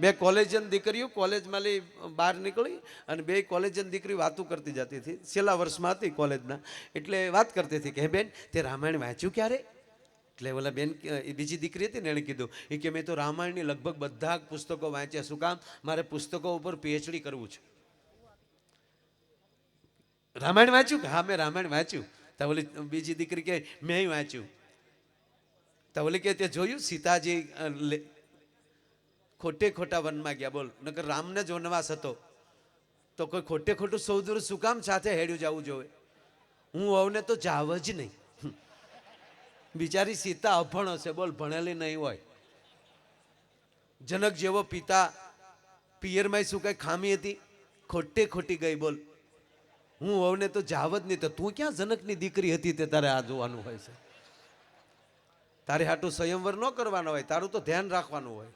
બે કોલેજન દીકરીઓ કોલેજમાં લઈ બહાર નીકળી અને બે કોલેજન દીકરી વાતું કરતી જતી હતી. છેલ્લા વર્ષમાં હતી કોલેજના. એટલે વાત કરતી હતી કે, હે બેન, તે રામાયણ વાંચ્યું ક્યારે? એટલે ઓલા બેન બીજી દીકરી હતી ને, એણે કીધું, એ કે મેં તો રામાયણની લગભગ બધા જ પુસ્તકો વાંચ્યા. શું કામ? મારે પુસ્તકો ઉપર પીએચડી કરવું છે. રામાયણ વાંચ્યું? કે હા, મેં રામાયણ વાંચ્યું. તો ઓલી બીજી દીકરી કે મેં વાંચ્યું. તો ઓલી કે, તે જોયું? સીતાજી ખોટે ખોટા વનમાં ગયા. બોલ. નકર રામને જ વનવાસ હતો. તો કોઈ ખોટે ખોટું સૌદુર શું કામ સાથે હેડ્યું જવું જોવે? હું અવને તો જાવ જ નહીં. બિચારી સીતા અભણ હશે બોલ, ભણેલી નહીં હોય. જનક જેવો પિતા પિયરમાં શું કઈ ખામી હતી? ખોટે ખોટી ગઈ, બોલ. હું અવને તો જાવ જ નહીં. તો તું ક્યાં જનકની દીકરી હતી તે તારે આ જોવાનું હોય છે? તારે હાટું સંયમવર ન કરવાનો હોય. તારું તો ધ્યાન રાખવાનું હોય.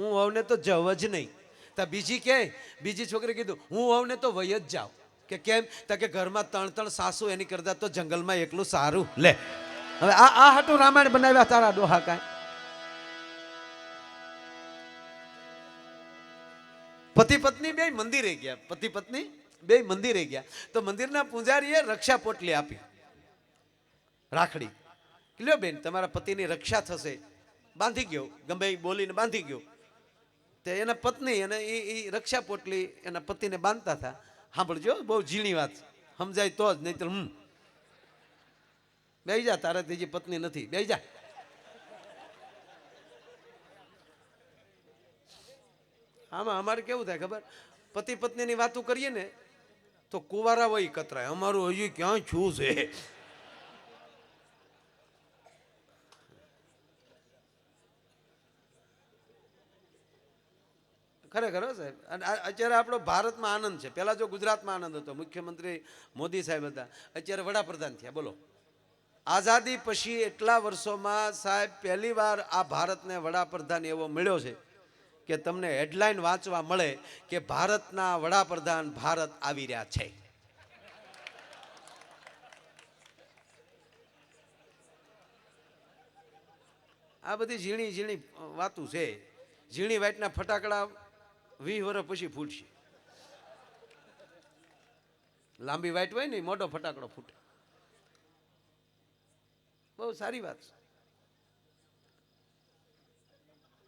હું વહુને તો જવ જ નહીં. તા બીજી કે, બીજી છોકરી કીધું, હું વહુને તો વય જ જાઉં. કે કેમ? તા કે ઘરમાં ત્રણ ત્રણ સાસુ એની કરતા તો જંગલમાં એકલું સારું. લે, હવે આ આ હાટું રામાયણ બનાવ્યા તારા ડોહા કાંઈ. પતિ પત્ની બે મંદિરે ગયા. પતિ પત્ની બે મંદિરે ગયા. તો મંદિરના પૂજારીએ રક્ષા પોટલી આપી. રાખડી. લ્યો બેન, તમારા પતિની રક્ષા થશે. બાંધી ગયો ગમે બોલીને બાંધી ગયો. તે એના પત્ની અને એ એ રક્ષા પોટલી એના પતિને બાંધતા હતા. સાંભળજો, બહુ ઝીણી વાત સમજાય તો જ નહીં હમ. બે જા, તારા ત્રીજી પત્ની નથી. બે જા. આમાં અમારે કેવું થાય ખબર? પતિ પત્નીની વાતો કરીએ ને, તો કુવારા હોય કતરાય. અમારું હજી ક્યાં છું છે? ખરેખર સાહેબ. અને અત્યારે આપણો ભારતમાં આનંદ છે. પહેલાં જો ગુજરાતમાં આનંદ હતો, મુખ્યમંત્રી મોદી સાહેબ હતા, અત્યારે વડાપ્રધાન થયા. બોલો. આઝાદી પછી એટલા વર્ષોમાં સાહેબ, પહેલી વાર આ ભારતને વડાપ્રધાન એવો મળ્યો છે કે તમને હેડલાઇન વાંચવા મળે કે ભારતના વડાપ્રધાન ભારત આવી રહ્યા છે. આ બધી ઝીણી ઝીણી વાતું છે. ઝીણી વાટના ફટાકડા વીસ વર્ષ પછી ફૂટશે. લાંબી વાઇટ હોય ને મોટો ફટાકડો ફૂટે. બહુ સારી વાત છે.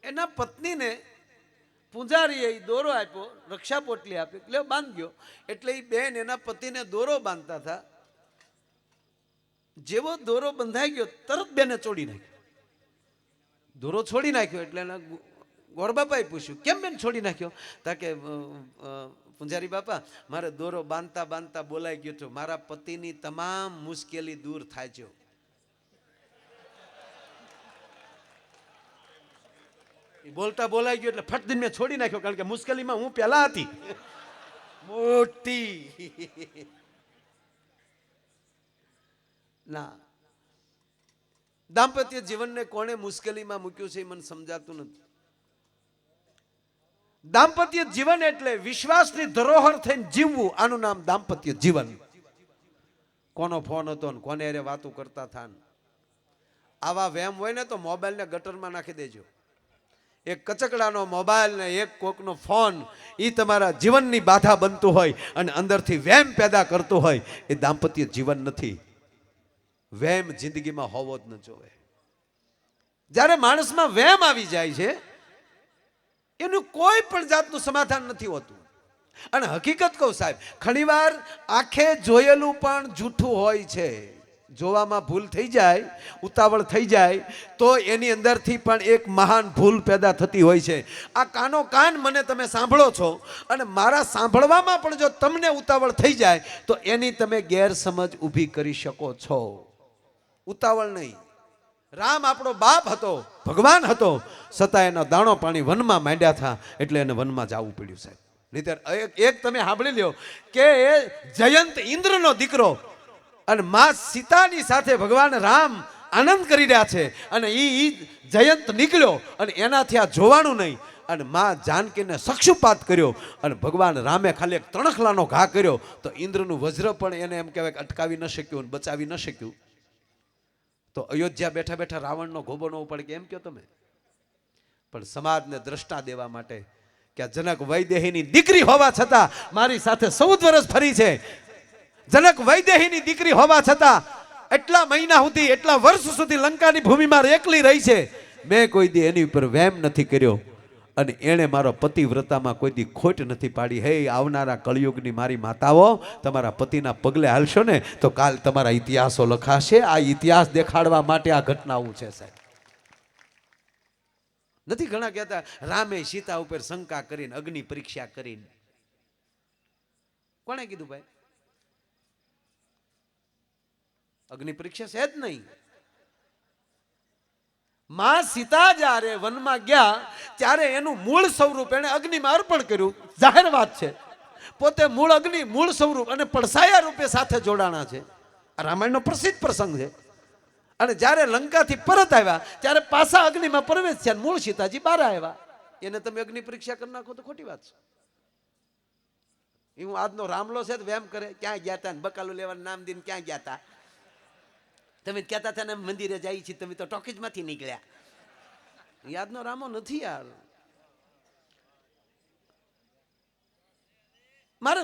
એના પત્નીને પૂજારીએ દોરો આપ્યો રક્ષા પોટલી આપી. એટલે બાંધ્યો એટલે એ બેન એના પતિને દોરો બાંધતા હતા. જેવો દોરો બંધાઈ ગયો, તરત બેને ચોડી નાખ્યો. દોરો છોડી નાખ્યો એટલે એના ગોરબાપાએ પૂછ્યું, કેમ બેન છોડી નાખ્યો? તા કે પૂંજારી બાપા, મારે દોરો બાંધતા બાંધતા બોલાઈ ગયો હતો મારા પતિની તમામ મુશ્કેલી દૂર થાય છે. બોલતા બોલાઈ ગયો એટલે ફટ દિન મેં છોડી નાખ્યો, કારણ કે મુશ્કેલીમાં હું પહેલા હતી. મોટી. ના. દાંપત્ય જીવનને કોણે મુશ્કેલીમાં મૂક્યું છે એ મને સમજાતું નથી. દાંપત્ય જીવન એટલે વિશ્વાસની ધરોહર થઈને જીવવું. આનું નામ દાંપત્ય જીવન. કોનો ફોન હતો ને કોને અરે વાતો કરતા થા આવા વેમ હોય ને તો મોબાઈલને ગટરમાં નાખી દેજો. એક કચકડાનો મોબાઈલ ને એક કોકનો ફોન એ તમારા જીવનની બાધા બનતું હોય અને અંદરથી વેમ પેદા કરતું હોય, એ દાંપત્ય જીવન નથી. વેમ જિંદગીમાં હોવો જ ન જોવે જ્યારે માણસમાં વેમ આવી જાય છે એનું કોઈ પણ જાતનું સમાધાન નથી હોતું. અને હકીકત કહું સાહેબ, ઘણીવાર આંખે જોયેલું પણ જૂઠું હોય છે. જોવામાં ભૂલ થઈ જાય, ઉતાવળ થઈ જાય, તો એની અંદરથી પણ એક મહાન ભૂલ પેદા થતી હોય છે. આ કાનો કાન મને તમે સાંભળો છો અને મારા સાંભળવામાં પણ જો તમને ઉતાવળ થઈ જાય, તો એની તમે ગેરસમજ ઊભી કરી શકો છો. ઉતાવળ નહીં. રામ આપણો બાપ હતો, ભગવાન હતો. છતાં એનો દાણો પાણી વનમાં માંડ્યા હતા એટલે એને વનમાં જવું પડ્યું સાહેબ. નહીંતર એક તમે સાંભળી લ્યો કે એ જયંત ઇન્દ્રનો દીકરો અને મા સીતાની સાથે ભગવાન રામ આનંદ કરી રહ્યા છે અને એ જયંત નીકળ્યો અને એનાથી આ જોવાનું નહીં. અને મા જાનકીને સક્ષુપાત કર્યો અને ભગવાન રામે ખાલી એક તણખલાનો ઘા કર્યો. તો ઇન્દ્રનું વજ્ર પણ એને એમ કહેવાય અટકાવી ન શક્યું બચાવી ન શક્યું. તો અયોધ્યા બેઠા બેઠા રાવણનો ગોબો ન પડે કે એમ કહો તમે? પણ સમાજને દ્રષ્ટા દેવા માટે કે જનક વૈદેહીની દીકરી હોવા છતાં મારી સાથે ચૌદ વર્ષ ફરી છે. જનક વૈદેહીની દીકરી હોવા છતાં એટલા મહિના સુધી, એટલા વર્ષ સુધી લંકાની ભૂમિમાં એકલી રહી છે. મેં કોઈ દી એની ઉપર વેમ નથી કર્યો. અને એણે મારો પતિવ્રતામાં કોઈ દી ખોટ નથી પાડી. હે, આવનારા કળિયુગની મારી માતાઓ, તમારા પતિના પગલે હાલશો ને, તો કાલ તમારા ઇતિહાસો લખાશે. આ ઇતિહાસ દેખાડવા માટે આ ઘટનાઓ છે, સાહેબ. નથી ઘણા કહેતા, રામે સીતા ઉપર શંકા કરીને, અગ્નિ પરીક્ષા કરીને. કોણે કીધું ભાઈ? અગ્નિ પરીક્ષા છે જ નહીં. માં સીતા જ્યારે વનમાં ગયા ત્યારે એનું મૂળ સ્વરૂપ એણે અગ્નિમાં અર્પણ કર્યું. જાહેર વાત છે. પોતે મૂળ અગ્નિ, મૂળ સ્વરૂપ અને પડસાયા રૂપે સાથે જોડાણા છે. આ રામાયણનો પ્રસિદ્ધ પ્રસંગ છે. અને જ્યારે લંકાથી પરત આવ્યા, ત્યારે પાછા અગ્નિમાં પ્રવેશ થયા મૂળ સીતાજી બહાર આવ્યા. એને તમે અગ્નિ પરીક્ષા કરી નાખો તો ખોટી વાત છે. હું આજનો રામલો છે તો વેમ કરે, ક્યાં ગયા હતા બકાલું લેવાનું નામ દઈને ક્યાં ગયા હતા તમે કહેતા હતા ને મંદિરે જાય છે તમે તો ટોકીજમાંથી નીકળ્યા. યાદનો રામો નથી યાર મારે